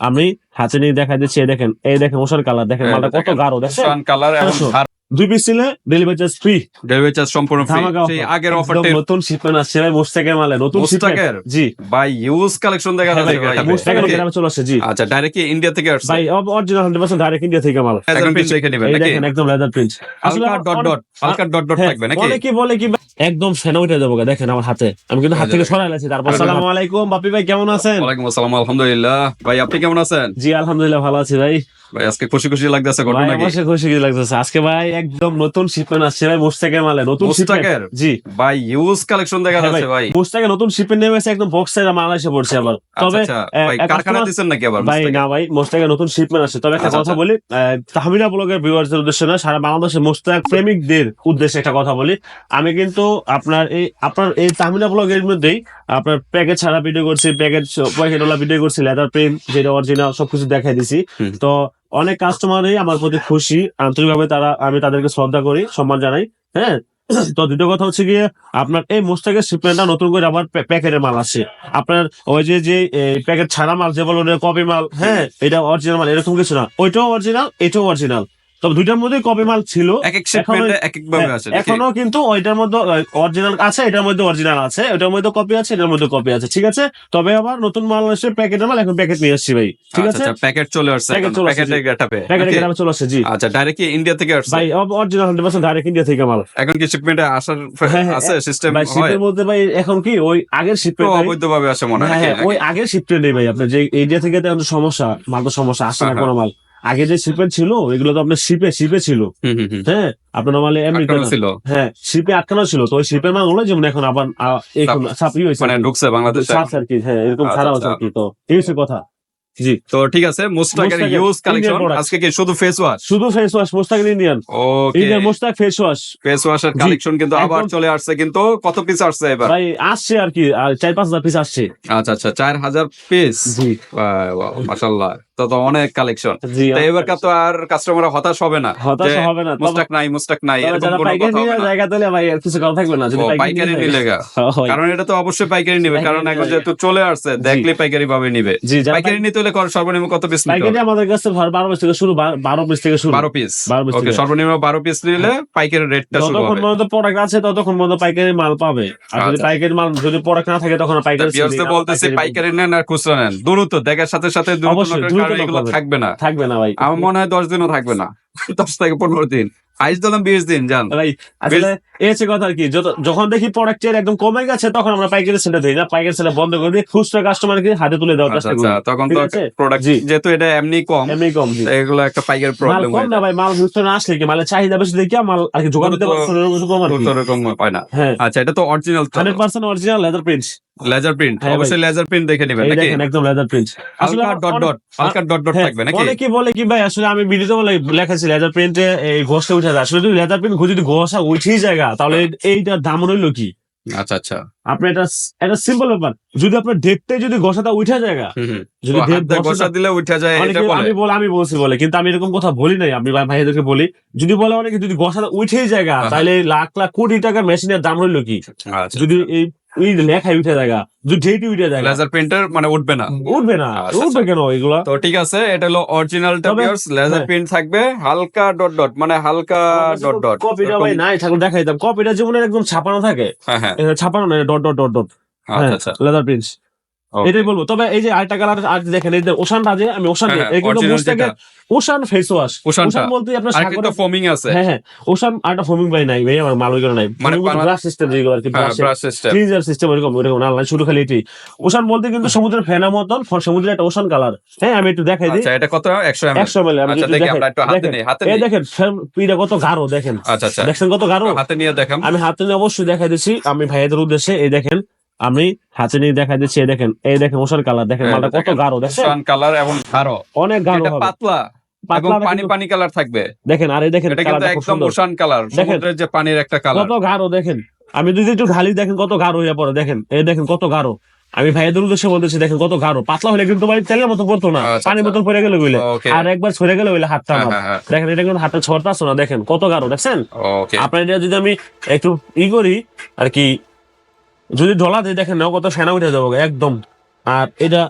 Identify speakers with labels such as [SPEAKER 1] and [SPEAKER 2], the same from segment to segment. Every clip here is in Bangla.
[SPEAKER 1] আমি হাতে নিয়ে দেখা দিচ্ছি এই দেখেন এই দেখেন ওষার কালার দেখেন মালটা কত গাঢ় দেখেন
[SPEAKER 2] কালার।
[SPEAKER 1] দুই পিস ছিলে delivery charge free
[SPEAKER 2] delivery charge সম্পূর্ণ ফ্রি সেই আগের
[SPEAKER 1] একদম
[SPEAKER 2] অফারটা
[SPEAKER 1] নতুন শিপমেন্ট আসছে ভাই মোস্তাকের মালে। নতুন? জি।
[SPEAKER 2] বাই ইউজ কালেকশন দেখা
[SPEAKER 1] হ্যাঁ
[SPEAKER 2] যাচ্ছে
[SPEAKER 1] ভাই,
[SPEAKER 2] ভাই।
[SPEAKER 1] মোস্তাকের গ্রামে চলে আসছে জি।
[SPEAKER 2] আচ্ছা ডাইরেক্ট ইন্ডিয়া থেকে আসছে?
[SPEAKER 1] ভাই original hundred percent direct India থেকে মাল।
[SPEAKER 2] লেজার প্রিন্ট দেখে নেবেন নাকি?
[SPEAKER 1] দেখেন একদম লেদার প্রিন্ট
[SPEAKER 2] হালকা ডট ডট হালকা ডট ডট থাকবে নাকি?
[SPEAKER 1] বলে কি বলে কি ভাই, একদম ফেনা উঠে যাব দেখেন আমার হাতে। আমি কিন্তু হাত থেকে সরাই লাইছি তারপর সালাম। আলাইকুম বাপি ভাই কেমন আছেন?
[SPEAKER 2] ওয়ালাইকুম আসসালাম আলহামদুলিল্লাহ। ভাই আপনি কেমন আছেন?
[SPEAKER 1] জি আলহামদুলিল্লাহ ভালো আছি ভাই।
[SPEAKER 2] ভাই আজকে খুশি খুশি লাগতেছে ঘটনা নাকি
[SPEAKER 1] আমার খুশি লাগতেছে। আজকে ভাই একদম নতুন শিপমেন্ট আসছে ভাই মোস্তাকের মালে নতুন? জি।
[SPEAKER 2] ভাই ইউজ কালেকশন দেখা
[SPEAKER 1] হ্যাঁ
[SPEAKER 2] যাচ্ছে ভাই
[SPEAKER 1] মোস্তাকে নতুন শিপমেন্ট নেমে একদম বক্স সাইজ মাল এসে পড়ছে আবার।
[SPEAKER 2] আচ্ছা
[SPEAKER 1] তবে
[SPEAKER 2] আচ্ছা ভাই কারখানা দিচ্ছেন নাকি আবার
[SPEAKER 1] ভাই না ভাই মোস্তাকে নতুন শিপমেন্ট আসছে। তবে একটা
[SPEAKER 2] আচ্ছা,
[SPEAKER 1] কথা। বলি তাহমিনা ব্লগের ভিউয়ারদের উদ্দেশ্যে না সারা বাংলাদেশের মোস্তাক প্রেমিকদের উদ্দেশ্যে একটা কথা বলি। আমি কিন্তু আপনার এই আপনার এই তাহমিনা ব্লগের মধ্যেই আপনার প্যাকেট ছাড়া ভিডিও করছি প্যাকেট প্যাকেট ওলা ভিডিও করছি লেদার প্রিন্ট যেটা অরিজিনাল সবকিছু দেখাই দিছি। তো অনেক কাস্টমারই আমার প্রতি খুশি। আন্তরিকভাবে তারা, আমি তাদেরকে শ্রদ্ধা করি, সম্মান জানাই হ্যাঁ? তো দ্বিতীয় কথা হচ্ছে গিয়ে, আপনার এই মোস্তাকের শিপমেন্টটা নতুন করে আবার প্যাকেটের মাল আসে আপনার ওই যে যে প্যাকেট ছাড়া মাল, যে বলো কপি মাল হ্যাঁ? এটা অরিজিনাল মাল, এরকম কিছু না। ওইটাও অরিজিনাল এটাও অরিজিনাল তবে দুইটার মধ্যে কপি মাল ছিল।
[SPEAKER 2] এক এক শিপমেন্টে এক এক ভাবে
[SPEAKER 1] হ্যাঁ, এখনও কিন্তু ওইটার মধ্যে অরিজিনাল আছে এটার মধ্যে অরিজিনাল আছে ওটার মধ্যে কপি আছে এটার মধ্যে কপি আছে ঠিক আছে? তবে আবার নতুন মাল এসে প্যাকেটের মাল এখন প্যাকেট নিয়ে আসছি ভাই ঠিক
[SPEAKER 2] আচ্ছা
[SPEAKER 1] আছে?
[SPEAKER 2] আচ্ছা প্যাকেট চলে আসছে
[SPEAKER 1] চলে আসছে,
[SPEAKER 2] প্যাকেটের গেটাপে
[SPEAKER 1] চলে আসছে জি।
[SPEAKER 2] আচ্ছা ডাইরেক্ট ইন্ডিয়া থেকে আসছে?
[SPEAKER 1] ভাই original hundred percent direct India থেকে মাল।
[SPEAKER 2] এখন কি শিপমেন্টে আসার
[SPEAKER 1] হ্যাঁ, হ্যাঁ,
[SPEAKER 2] আছে? সিস্টেম
[SPEAKER 1] ভাই শিপের মধ্যে ভাই এখন কি ওই আগের শিপমেন্ট
[SPEAKER 2] অবৈধভাবে আসে মনে হয়
[SPEAKER 1] ওই আগের শিফটে নেই ভাই আপনার যে ইন্ডিয়া থেকে তো এখন সমস্যা মাল তো সমস্যা আসছে না কোনো মাল। আগে যে শিপমেন্ট ছিল এগুলো তো আপনার শিপে শিপে ছিল। হ্যাঁ আপনার নর্মালি
[SPEAKER 2] ছিল।
[SPEAKER 1] হ্যাঁ শিপে আটকানো ছিল তো ওই শিপেরগুলো যেমন এখন আবার এখন ছাপি হয়েছে।
[SPEAKER 2] মানে ঢুকছে বাংলাদেশে।
[SPEAKER 1] আর কি হ্যাঁ এরকম
[SPEAKER 2] আচ্ছা,
[SPEAKER 1] ছাড়া হচ্ছে। আর কি তো এই হচ্ছে কথা। জি
[SPEAKER 2] তো ঠিক আছে
[SPEAKER 1] মোস্তাকের
[SPEAKER 2] ইউজ কালেকশন আজকে কি শুধু ফেস ওয়াশ
[SPEAKER 1] শুধু face wash Mostak Indian
[SPEAKER 2] okay
[SPEAKER 1] Indian Mostak face wash
[SPEAKER 2] face ওয়াশের কালেকশন কিন্তু আবার চলে আসছে কিন্তু কত পিস আসছে এবার?
[SPEAKER 1] ভাই আসছে আর কি আর চার পাঁচ হাজার পিস আসছে।
[SPEAKER 2] আচ্ছা আচ্ছা চার হাজার পিস
[SPEAKER 1] জি।
[SPEAKER 2] মাসাল্লাহ তো তো অনেক কালেকশন তো এবারকার তো আর কাস্টমার হতাশ হবে না
[SPEAKER 1] হতাশ হবে না।
[SPEAKER 2] মুস্তাক নাই মুস্তাক নাই এরকম কোনো কথা হবে না।
[SPEAKER 1] জায়গা দিলে ভাই কিছু কথা থাকবে না যদি পাইকারি
[SPEAKER 2] নিলে গা। কারণ এটা তো অবশ্যই পাইকারি নিবে কারণ এখন যেহেতু চলে আসছে দেখলে পাইকারি ভাবে নিবে। পাইকারি নিতে হলে সর্বনিম্ন কত পিস নিতে
[SPEAKER 1] পাইকারি আমাদের কাছে ভার- বারো পিস থেকে শুরু বা- বারো পিস থেকে শুরু।
[SPEAKER 2] বারো পিস ওকে সর্বনিম্ন বারো পিস নিলে পাইকারি রেটটা শুরু
[SPEAKER 1] যতক্ষণ
[SPEAKER 2] হবে।
[SPEAKER 1] পর্যন্ত প্রোডাক্ট আছে ততক্ষণ পর্যন্ত পাইকারি মাল পাবে। আর যদি
[SPEAKER 2] আচ্ছা।
[SPEAKER 1] পাইকারি মাল যদি প্রোডাক্ট না থাকে তখন পাইকারি
[SPEAKER 2] বলতেছে
[SPEAKER 1] পাইকারি
[SPEAKER 2] পাইকারি নেন আর খুচরা নেন। দ্রুত দেখার সাথে সাথে দ্রুত থাকবে না।
[SPEAKER 1] থাকবে না ভাই।
[SPEAKER 2] আমার মনে হয় দশ দিনও থাকবে না। দশ থেকে পনেরো দিন। আইস দিলাম বিশ দিন জান
[SPEAKER 1] আসলে এই হচ্ছে কথা আর কি যখন দেখি প্রোডাক্টের একদম কমে গেছে তখন আমরা পাইকারি সেলে দিই না। পাইকারি সেলে বন্ধ করে দিই খুচরা কাস্টমারকে হাতে তুলে দেওয়ার
[SPEAKER 2] আচ্ছা
[SPEAKER 1] চেষ্টা
[SPEAKER 2] আচ্ছা
[SPEAKER 1] করি
[SPEAKER 2] তখন তো প্রোডাক্ট যেহেতু এটা এমনি কম
[SPEAKER 1] এমনি কম
[SPEAKER 2] এগুলো একটা পাইকারি প্রবলেম
[SPEAKER 1] কম না ভাই মাল বুঝতে না আসলে কি মালের চাহিদা বেশি দেখি মাল আর কি জোগাড় দিতে পারছে কম
[SPEAKER 2] হয় না।
[SPEAKER 1] হ্যাঁ।
[SPEAKER 2] আচ্ছা এটা তো original
[SPEAKER 1] hundred percent original leather print
[SPEAKER 2] laser print
[SPEAKER 1] হ্যাঁ
[SPEAKER 2] অবশ্যই লেজার প্রিন্ট দেখে নেবেন নাকি?
[SPEAKER 1] দেখেন একদম লেদার প্রিন্ট আসলে
[SPEAKER 2] ডট ডট হালকা ডট ডট
[SPEAKER 1] হ্যাঁ,
[SPEAKER 2] থাকবে নাকি?
[SPEAKER 1] অনেকে বলে কি ভাই আসলে আমি ভিডিওতে বলে লেখাছি লেদার প্রিন্টে এই ঘষটা উঠে যায় আসলে যদি লেদার যদি ঘষা উঠেই জায়গা তাহলে এইটার দাম রইল কি?
[SPEAKER 2] আচ্ছা আচ্ছা।
[SPEAKER 1] আপনি এটা এটা সিম্পল ব্যাপার। যদি আপনার ডেটতে যদি ঘষাটা উঠে জায়গা। যদি
[SPEAKER 2] দিলে উঠা যায় এটা বলে।
[SPEAKER 1] আমি বলে আমি বলছি বলে কিন্তু আমি এরকম কথা বলি নাই। আমি ভাই- ভাইদেরকে বলি যদি বলে অনেকে যদি ঘষাটা উঠেই জায়গা। তাহলে লাখ লাখ কোটি টাকার মেশিনের দাম হইল কি?
[SPEAKER 2] আচ্ছা।
[SPEAKER 1] যদি এই লেখায় উঠে জায়গা যদি উঠে জায়গা
[SPEAKER 2] লেজার প্রিন্টার মানে উঠবে না।
[SPEAKER 1] উঠবে না
[SPEAKER 2] আচ্ছা,
[SPEAKER 1] উঠবে কেন এগুলা?
[SPEAKER 2] তো ঠিক আছে এটা হলো অরিজিনাল লেজার
[SPEAKER 1] হ্যাঁ।
[SPEAKER 2] প্রিন্ট থাকবে হালকা ডট ডট মানে হালকা ডট ডট
[SPEAKER 1] কপিটা ভাই নাই ঠাকুর দেখাইতাম। কপিটা যেমন একদম ছাপানো থাকে
[SPEAKER 2] হ্যাঁ হ্যাঁ।
[SPEAKER 1] ছাপানো নাই ডট ডট ডট ডট
[SPEAKER 2] আচ্ছা আচ্ছা।
[SPEAKER 1] Leather prints
[SPEAKER 2] Okay.
[SPEAKER 1] এটাই বলব। তবে এই যে আরেকটা কালার আর দেখেন এই যে ওশানটা যে আমি ওশান
[SPEAKER 2] হ্যাঁ,
[SPEAKER 1] এই কিন্তু
[SPEAKER 2] original
[SPEAKER 1] ocean face wash. Ocean বলতে আপনার
[SPEAKER 2] আর
[SPEAKER 1] সাগরে
[SPEAKER 2] ফোমিং আছে।
[SPEAKER 1] হ্যাঁ হ্যাঁ ওশান আরটা ফোমিং ভাই নাই ভাই আমার মাল ওইগুলো নাই।
[SPEAKER 2] মানে
[SPEAKER 1] ব্রাশ সিস্টেম যেগুলো আর কি
[SPEAKER 2] হ্যাঁ
[SPEAKER 1] ব্রাশ
[SPEAKER 2] সিস্টেম
[SPEAKER 1] ফ্রিজার সিস্টেম এরকম এরকম না শুধু খালি এটি ওশান বলতে কিন্তু সমুদ্রের ফেনা মতন সমুদ্রের একটা ওশান কালার হ্যাঁ আমি একটু দেখাই দিই।
[SPEAKER 2] আচ্ছা এটা কত? 100 ml
[SPEAKER 1] একশো এমএল আমি
[SPEAKER 2] আচ্ছা
[SPEAKER 1] একটু
[SPEAKER 2] হাতে
[SPEAKER 1] দেখেন
[SPEAKER 2] নেই হাতে
[SPEAKER 1] এই দেখেন পিটা কত গাঢ় দেখেন।
[SPEAKER 2] আচ্ছা আচ্ছা।
[SPEAKER 1] দেখছেন কত গাঢ়?
[SPEAKER 2] হাতে নিয়ে দেখাম।
[SPEAKER 1] আমি হাতে নিয়ে অবশ্যই দেখাই দিচ্ছি আমি ভাইয়াদের উদ্দেশ্যে এই দেখেন। আমি হাতে নিয়ে দেখাই দিচ্ছি এই দেখেন এই দেখেন ওষার কালার দেখেন মালটা কত গাঢ় দেখেন।
[SPEAKER 2] কালার এবং গাঢ়।
[SPEAKER 1] অনেক গাঢ় হবে।
[SPEAKER 2] পাতলা এবং পানি পানি কালার থাকবে।
[SPEAKER 1] দেখেন আর এই দেখেন
[SPEAKER 2] এটা কিন্তু
[SPEAKER 1] কালারটা খুব
[SPEAKER 2] একদম ওশান কালার সমুদ্রের যে পানির একটা কালার।
[SPEAKER 1] কত গাঢ় দেখেন। আমি যদি একটু ঢালি দেখেন কত গাঢ় হয়ে পড়ে দেখেন। এই দেখেন কত গাঢ়। আমি ভাইয়াদের উদ্দেশ্যে বলতেছি দেখেন কত গাঢ়। পাতলা হলে কিন্তু ভাই তেলের মতো পড়তো না।
[SPEAKER 2] আচ্ছা,
[SPEAKER 1] পানির
[SPEAKER 2] আচ্ছা।
[SPEAKER 1] মতো পড়ে গেলে বুঝলে আর একবার ছড়ে গেলে বুঝলে হাতটা
[SPEAKER 2] হ্যাঁ
[SPEAKER 1] আমার।
[SPEAKER 2] হ্যাঁ হ্যাঁ
[SPEAKER 1] দেখেন এটা কিন্তু হাতটা ছড়তে আসো না দেখেন। কত গাঢ় দেখছেন? আপনার এটা যদি আমি একটু ই করি আর কি যদি ঢলা দিই দেখেন না কত ফেনা উঠে যাব একদম। আর এটা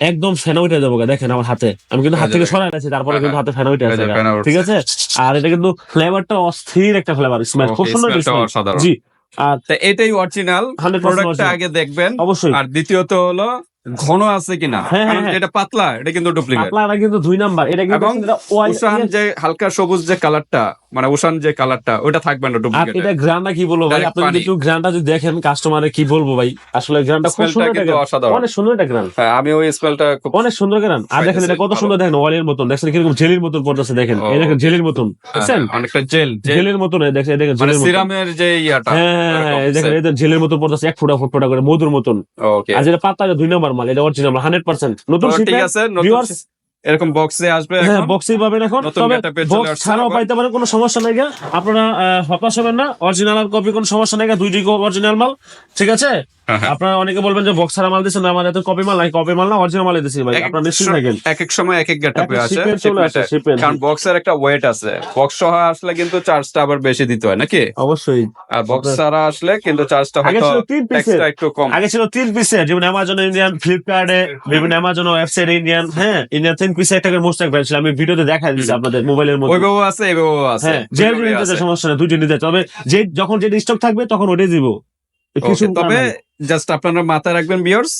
[SPEAKER 1] একদম ফেনা উঠে যাব দেখেন আমার হাতে। আমি কিন্তু হাত থেকে সরাই আছি তারপরে কিন্তু হাতে ফেনা উঠে আছে। ঠিক আছে? আর এটা কিন্তু ফ্লেভারটা অস্থির একটা ফ্লেভার স্মেল খুব সুন্দর। জি আর
[SPEAKER 2] এটাই অরিজিনাল প্রোডাক্টটা আগে দেখবেন।
[SPEAKER 1] অবশ্যই।
[SPEAKER 2] আর দ্বিতীয়ত হলো ঘন আছে কিনা?
[SPEAKER 1] হ্যাঁ, হ্যাঁ।
[SPEAKER 2] যেটা পাতলা এটা কিন্তু ডুপ্লিকেট
[SPEAKER 1] আপনারা কিন্তু দুই নাম্বার। এটা কিন্তু এটা
[SPEAKER 2] যে হালকা সবুজ যে কালারটা মানে উষান যে কালারটা ওটা থাকবে না ডুপ্লিকেট
[SPEAKER 1] এটা গ্রানটা কি বলব ভাই? আপনি যদি একটু গ্রানটা যদি দেখেন কাস্টমারে কি বলব ভাই? আসলে গ্রানটা খুব সুন্দর
[SPEAKER 2] অসাধারণ।
[SPEAKER 1] অনেক সুন্দর একটা গ্রান
[SPEAKER 2] হ্যাঁ, আমি ওই স্মেলটা খুব
[SPEAKER 1] অনেক সুন্দর গ্রান আর দেখেন এটা কত সুন্দর দেখেন অয়েলের মতন। দেখছেন কীরকম জেলির মতন পড়তেছে দেখেন। এই দেখেন জেলির মতন। দেখছেন
[SPEAKER 2] হ্যাঁ, অনেকটা জেল
[SPEAKER 1] জেলের মতন দেখেন দেখেন
[SPEAKER 2] মানে
[SPEAKER 1] জেলের মতন।
[SPEAKER 2] সিরামের যে ইয়াটা
[SPEAKER 1] হ্যাঁ হ্যাঁ, হ্যাঁ এই দেখেন দেখেন জেলের মতন পড়তেছে এক ফোঁটা ফুট ফোঁটা করে মধুর মতন।
[SPEAKER 2] ওকে
[SPEAKER 1] আর যেটা পাতা দুই নম্বর মাল এটা অরিজিনাল হান্ড্রেড পার্সেন্ট নতুন
[SPEAKER 2] ঠিক আছে এরকম বক্সে আসবে
[SPEAKER 1] হ্যাঁ
[SPEAKER 2] বক্সে
[SPEAKER 1] বক্সেই পাবেন এখন তবে বক্স ছাড়াও পাইতে পারেন কোনো সমস্যা নাই। আপনারা হতাশ হবেন না অরিজিনাল আর কপি কোনো সমস্যা নাই গা। দুইটি অরিজিনাল মাল ঠিক আছে। আপনারা অনেকে বলবেন যে বক্স ছাড়া মাল দিচ্ছেন না, আমার এত কপি মাল নাই কপি মাল না অরিজিনাল মাল দিচ্ছি ভাই। আপনারা নিশ্চিত থাকেন
[SPEAKER 2] এক এক সময় এক এক গেটআপে
[SPEAKER 1] আসে,
[SPEAKER 2] কারণ বক্সের একটা ওয়েট আছে। বক্স সহ আসলে কিন্তু চার্জটা আবার বেশি দিতে হয় নাকি?
[SPEAKER 1] অবশ্যই।
[SPEAKER 2] আর বক্স ছাড়া আসলে কিন্তু চার্জটা হয়তো এক্সট্রা একটু কম।
[SPEAKER 1] আগে ছিল তিন পিসের যেমন অ্যামাজন ইন্ডিয়ান ফ্লিপকার্টে বিভিন্ন অ্যামাজন ওয়েবসাইট ইন্ডিয়ান হ্যাঁ ইন্ডিয়ান তিন পিসের একটা করে মোস্ট ছিল আমি ভিডিওতে দেখা দিচ্ছি আপনাদের মোবাইলের মধ্যে।
[SPEAKER 2] ওইভাবেও আছে এইভাবেও আছে।
[SPEAKER 1] হ্যাঁ যে নিতে। সমস্যা নেই দুইটি নিতে তবে যে যখন যেটা স্টক থাকবে তখন ওটাই দিব। কিছু
[SPEAKER 2] তবে জাস্ট আপনারা মাথায় রাখবেন বিয়ার্স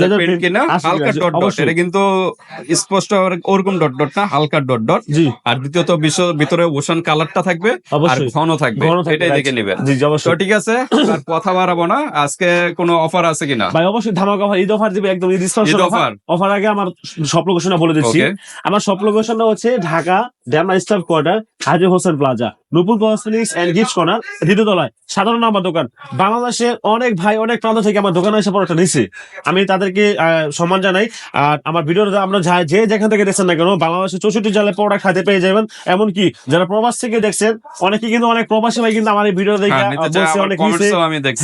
[SPEAKER 2] লেজার
[SPEAKER 1] print
[SPEAKER 2] কিনা হালকা ডট ডট। এটা কিন্তু স্পষ্ট ওরকম ডট ডট না হালকা ডট ডট আর দ্বিতীয়ত বিশ্ব- ভিতরে ওশান কালারটা থাকবে আর ঘন থাকবে এটাই দেখে নেবেন।
[SPEAKER 1] জি,
[SPEAKER 2] তো ঠিক আছে আর কথা বাড়াবো না আজকে কোনো অফার আছে কিনা?
[SPEAKER 1] ভাই অবশ্যই ধামাকা অফার ঈদ অফার দিবে একদম ঈদ স্পেশাল অফার অফার আগে আমার সব লোকেশনটা বলে দিচ্ছি। আমার সব লোকেশনটা হচ্ছে Dhaka Demra staff quarter Haji Hossain plaza. Nupur cosmetics and gift corner দ্বিতীয়তলায় সাধারণ আমার দোকান। বাংলাদেশের অনেক ভাই অনেক প্রান্ত থেকে আমার দোকানে এসে পড়াটা নিছি। আমি তাদেরকে সম্মান জানাই। আর আমার ভিডিওটা আমরা যা- যে যেখান থেকে দেখছেন না কেন বাংলাদেশের চৌষট্টি জেলায় প্রোডাক্ট খাতে পেয়ে যাবেন। এমনকি যারা প্রবাস থেকে দেখছেন অনেকে কিন্তু অনেক প্রবাসী ভাই কিন্তু আমার এই ভিডিও দেখে
[SPEAKER 2] হ্যাঁ, আমার
[SPEAKER 1] অনেক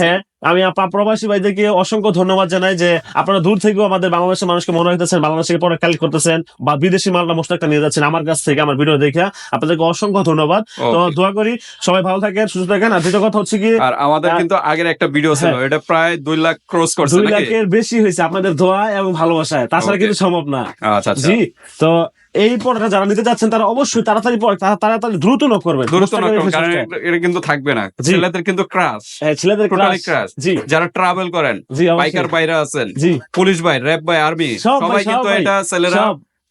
[SPEAKER 1] হ্যাঁ। আমি প্রবাসী ভাইদেরকে অসংখ্য ধন্যবাদ জানাই যে আপনারা দূর থেকেও আমাদের বাংলাদেশের মানুষকে মনে রাখতেছেন বাংলাদেশ থেকে প্রোডাক্ট কালেক্ট করতেছেন বা বিদেশি মালটা মোস্টাকটা নিয়ে যাচ্ছেন আমার কাছ থেকে আমার ভিডিও দেখে। আপনাদেরকে অসংখ্য ধন্যবাদ। তো. দোয়া করি সবাই ভালো থাকেন সুস্থ থাকেন। আর দ্বিতীয় কথা হচ্ছে কি
[SPEAKER 2] আর আমাদের কিন্তু আগের একটা ভিডিও ছিল
[SPEAKER 1] হ্যাঁ।
[SPEAKER 2] এটা প্রায় দুই লাখ ক্রস করছে
[SPEAKER 1] দুই লাখের বেশি হয়েছে আপনাদের দোয়া এবং ভালোবাসায়। তাছাড়া. কিন্তু সম্ভব না।
[SPEAKER 2] আচ্ছা আচ্ছা।
[SPEAKER 1] জি তো এই পড়াটা যারা নিতে যাচ্ছেন তারা অবশ্যই তাড়াতাড়ি পড়ে তারা তাড়াতাড়ি দ্রুত নক করবেন
[SPEAKER 2] দূরত্ব
[SPEAKER 1] মোস্তাকের
[SPEAKER 2] না
[SPEAKER 1] এই
[SPEAKER 2] করুন, কারণ এটা- কিন্তু থাকবে না। ছেলেদের কিন্তু ক্রাশ
[SPEAKER 1] হ্যাঁ, ছেলেদের crush।
[SPEAKER 2] crush।
[SPEAKER 1] জি।
[SPEAKER 2] যারা ট্রাভেল করেন
[SPEAKER 1] জি
[SPEAKER 2] বাইকার বাইরে আছেন
[SPEAKER 1] জি।
[SPEAKER 2] পুলিশ ভাই র্যাব ভাই আর্মি সবাই কিন্তু এটা ছেলেরা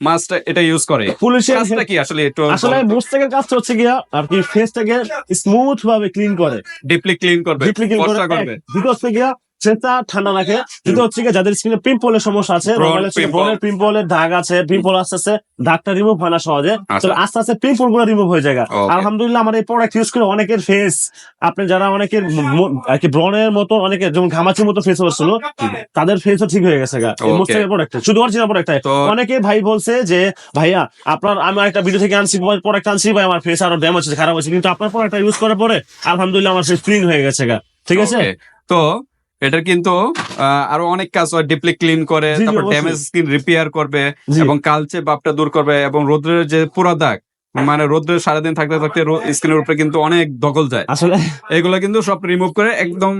[SPEAKER 2] মাস্টার এটা ইউজ করে।
[SPEAKER 1] পুলিশের
[SPEAKER 2] কাজটা কি আসলে একটু
[SPEAKER 1] আসলে মোস্তাকের কাজটা হচ্ছে গিয়া আর কি ফেসটাকে স্মুথ ভাবে ক্লিন করে।
[SPEAKER 2] ডিপলি ক্লিন করবে
[SPEAKER 1] ডিপলি ক্লিন করে
[SPEAKER 2] করবে।
[SPEAKER 1] দুটো হচ্ছে গিয়া সেটা ঠান্ডা রাখে দুটো হচ্ছে যাদের স্কিনে পিম্পলের সমস্যা আছে
[SPEAKER 2] Brown
[SPEAKER 1] পিম্পলের দাগ আছে পিম্পল আস্তে আস্তে দাগটা রিমুভ হয় না সহজে।
[SPEAKER 2] আচ্ছা।
[SPEAKER 1] তো আস্তে আস্তে পিম্পলগুলো রিমুভ হয়ে যায় আলহামদুলিল্লাহ আমার এই প্রোডাক্ট ইউজ করে অনেকের ফেস আপনি যারা অনেকের আর কি ব্রনের মতো অনেকের যেমন ঘামাচির মতো ফেস হচ্ছিল তাদের ফেসও ঠিক হয়ে গেছে গা. মোস্তাকের প্রোডাক্ট শুধু অরিজিনাল প্রোডাক্ট অনেকে ভাই বলছে যে ভাইয়া আপনার আমি একটা ভিডিও থেকে আনছি প্রোডাক্ট আনছি ভাই আমার ফেস আরও ড্যামেজ হচ্ছে খারাপ হচ্ছে। কিন্তু আপনার প্রোডাক্টটা ইউজ করার পরে আলহামদুলিল্লাহ আমার ফেস ক্লিন হয়ে গেছে গা। ঠিক আছে?
[SPEAKER 2] তো এটার কিন্তু আরও অনেক কাজ হয়। ডিপলি ক্লিন করে তারপর ড্যামেজ স্কিন রিপেয়ার করবে এবং কালচে বাপটা দূর করবে এবং রোদ্রের যে পুরা দাগ মানে রোদ্রে সারাদিন থাকতে থাকতে স্কিনের উপরে কিন্তু অনেক দখল যায়।
[SPEAKER 1] আসলে
[SPEAKER 2] এগুলো কিন্তু সব রিমুভ করে একদম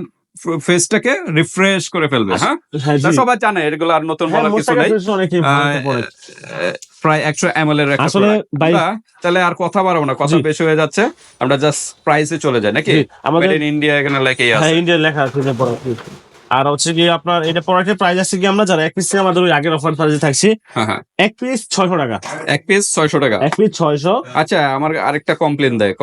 [SPEAKER 2] ফেসটাকে রিফ্রেশ করে ফেলবে হ্যাঁ?
[SPEAKER 1] হ্যাঁ
[SPEAKER 2] সবাই জানে এগুলো আর নতুন
[SPEAKER 1] হ্যাঁ,
[SPEAKER 2] বলার কিছু নেই। প্রায় একশো এম এর
[SPEAKER 1] আসলে। ভাই
[SPEAKER 2] আমরা তাহলে আর কথা বাড়াবো না কথা বেশি হয়ে যাচ্ছে আমরা জাস্ট প্রাইসে চলে যাই নাকি
[SPEAKER 1] আমাদের
[SPEAKER 2] ইন্ডিয়া এখানে লেখাই আছে
[SPEAKER 1] হ্যাঁ লেখা আছে। আর হচ্ছে কি আপনার এটা প্রোডাক্টের প্রাইস আছে কি আমরা যারা এক পিস আমাদের ওই আগের অফার প্রাইসে থাকছি।
[SPEAKER 2] হ্যাঁ হ্যাঁ।
[SPEAKER 1] এক পিস ছয়শো টাকা।
[SPEAKER 2] এক পিস ছয়শো টাকা?
[SPEAKER 1] এক পিস ছয়শো।
[SPEAKER 2] আচ্ছা আমার আরেকটা কমপ্লেন দেয়।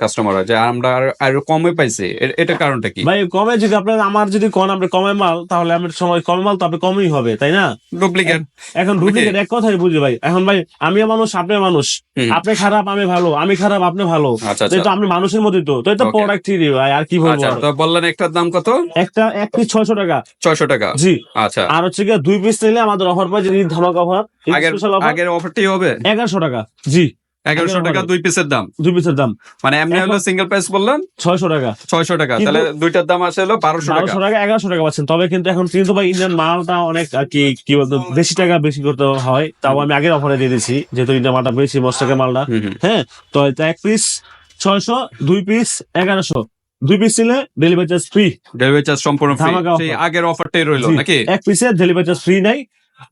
[SPEAKER 2] কাস্টমাররা যে আমরা আর- কমে পাইছি। এটা কারণটা কি?
[SPEAKER 1] ভাই কমে যদি আপনার আমার যদি কোন আপনি কমে মাল তাহলে আমার সময় কমে মাল তো আপনি কমই হবে তাই না?
[SPEAKER 2] ডুপ্লিকেট
[SPEAKER 1] এখন ডুপ্লিকেট এক কথাই বুঝি ভাই। এখন ভাই আমিও মানুষ আপনি মানুষ। আপনি খারাপ আমি ভালো। আমি খারাপ আপনি ভালো।
[SPEAKER 2] আচ্ছা
[SPEAKER 1] তো
[SPEAKER 2] আচ্ছা
[SPEAKER 1] আপনি মানুষের মধ্যে তো। তো এটা
[SPEAKER 2] Okay.
[SPEAKER 1] ভাই? আর কি বলব?
[SPEAKER 2] আচ্ছা বললেন একটার দাম কত?
[SPEAKER 1] একটা এক পিস ছয়শো টাকা।
[SPEAKER 2] ছয়শো টাকা।
[SPEAKER 1] জি।
[SPEAKER 2] আচ্ছা।
[SPEAKER 1] আর হচ্ছে গিয়ে দুই পিস নিলে আমাদের অফার পাই যদি ধামাক অফার
[SPEAKER 2] আগের আগের অফারটি হবে?
[SPEAKER 1] এগারোশো টাকা। জি।
[SPEAKER 2] এগারোশো টাকা দুই পিসের দাম?
[SPEAKER 1] দুই পিসের দাম।
[SPEAKER 2] মানে এমনি হলো সিঙ্গেল প্রাইস বললেন?
[SPEAKER 1] ছয়শো টাকা।
[SPEAKER 2] ছয়শো টাকা। তাহলে দুইটার দাম আসে হলো বারোশো টাকা।
[SPEAKER 1] বারোশো টাকা এগারোশো টাকা পাচ্ছেন। তবে কিন্তু এখন কিন্তু ভাই ইন্ডিয়ান মালটা অনেক আর কি কি বলতো বেশি টাকা বেশি করতে হয়। তাও আমি আগের অফারে দিয়ে দিচ্ছি যেহেতু ইন্ডিয়ান মালটা বেশি মস্তাকের মালটা।
[SPEAKER 2] হুম, হুম।
[SPEAKER 1] হ্যাঁ তো এক পিস ছয়শো দুই পিস এগারোশো। দুই পিস নিলে delivery charge free
[SPEAKER 2] delivery charge সম্পূর্ণ।
[SPEAKER 1] ধামাকা
[SPEAKER 2] সেই আগের অফারটাই রইল নাকি?
[SPEAKER 1] এক পিসে ডেলিভারি চার্জ ফ্রি নাই।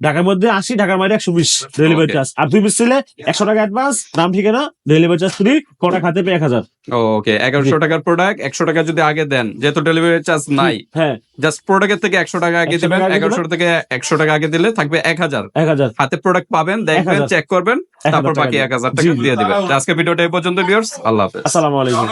[SPEAKER 1] ঢাকার মধ্যে আশি ঢাকার বাইরে একশো বিশ ডেলিভারি চার্জ আর দুই পিস ছিলে একশো টাকা অ্যাডভান্স নাম ঠিকানা ডেলিভারি চার্জ ফ্রি কটা খাতে পেয়ে এক হাজার।
[SPEAKER 2] ওকে এগারোশো টাকার প্রোডাক্ট একশো টাকা যদি আগে দেন যেহেতু ডেলিভারি চার্জ নাই
[SPEAKER 1] হ্যাঁ।
[SPEAKER 2] জাস্ট প্রোডাক্টের থেকে একশো টাকা আগে দিবেন
[SPEAKER 1] টাকা
[SPEAKER 2] এগারোশো থেকে একশো টাকা আগে দিলে থাকবে এক হাজার।
[SPEAKER 1] এক হাজার।
[SPEAKER 2] হাতে প্রোডাক্ট পাবেন দেখবেন চেক করবেন তারপর বাকি এক হাজার টাকা দিয়ে দিবেন। আজকে ভিডিওটা এই পর্যন্ত ভিউয়ার্স আল্লাহ হাফেজ।
[SPEAKER 1] আসসালামু আলাইকুম।